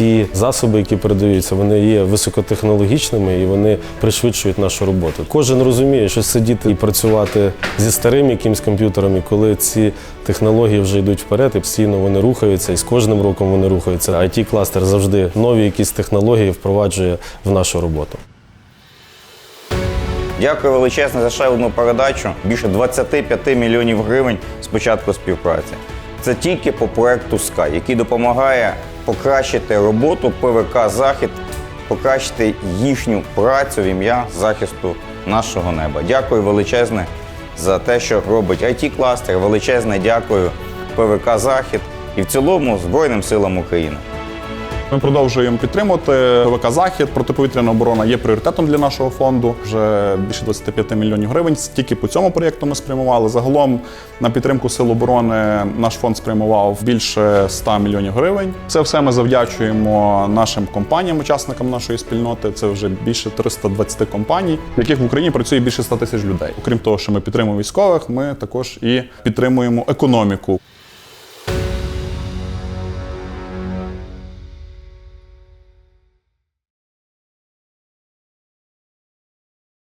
ті засоби, які передаються, вони є високотехнологічними і вони пришвидшують нашу роботу. Кожен розуміє, що сидіти і працювати зі старим якимсь комп'ютером, і коли ці технології вже йдуть вперед, і постійно вони рухаються, і з кожним роком вони рухаються. it кластер завжди нові якісь технології впроваджує в нашу роботу. Дякую величезне за ще одну передачу. Більше 25 мільйонів гривень з початку співпраці. Це тільки по проекту Sky, який допомагає покращити роботу ПВК Захід, покращити їхню працю в ім'я захисту нашого неба. Дякую величезне за те, що робить it кластер Величезне дякую ПВК Захід і в цілому Збройним силам України. Ми продовжуємо підтримувати ПВК Захід. Протиповітряна оборона є пріоритетом для нашого фонду. Вже більше 25 мільйонів гривень. Тільки по цьому проєкту ми спрямували. Загалом на підтримку сил оборони наш фонд спрямував більше 100 мільйонів гривень. Це все ми завдячуємо нашим компаніям, учасникам нашої спільноти. Це вже більше 320 компаній, в яких в Україні працює більше 100 тисяч людей. Окрім того, що ми підтримуємо військових, ми також і підтримуємо економіку.